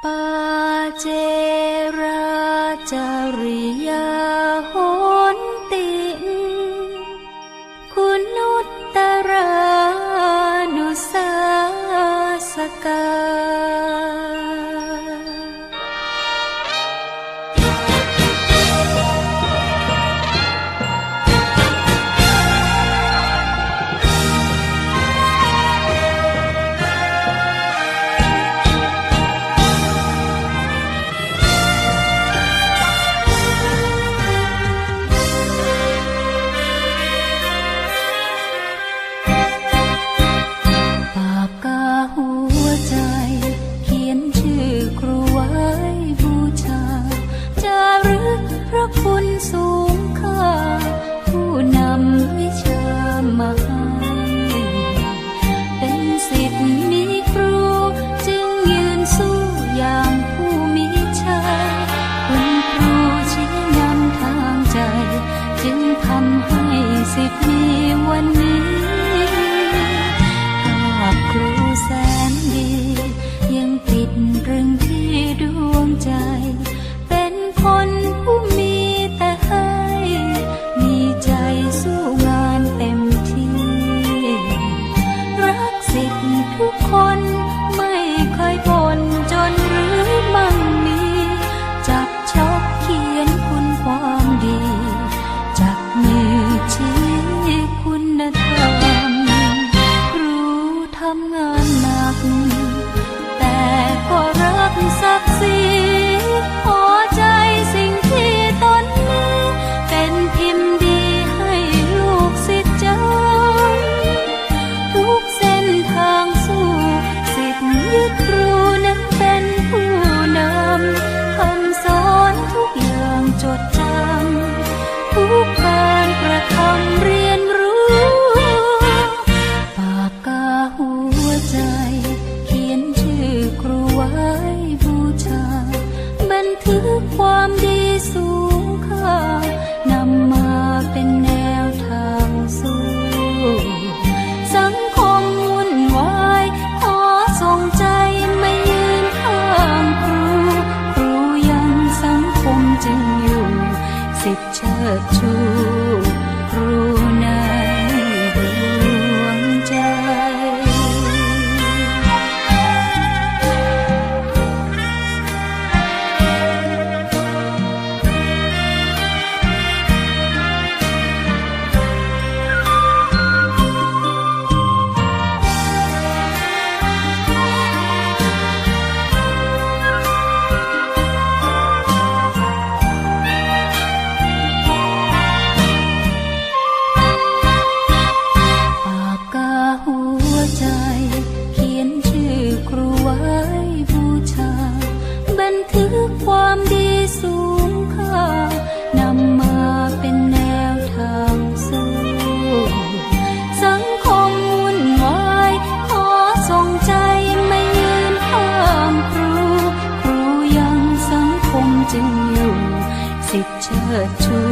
빠제 สิบมีวันนี้ ก แต่ก็รักศักดิ์ศรีพอใจสิ่งที่ตนมีเป็นพิมพ์ดีให้ลูกสิษย์เจ้า ทุกเส้นทางสู่สิทธิ์ยึดครูนั้นเป็นผู้นำคำสอนทุกอย่างจดจำทุกการกระทำเรี They.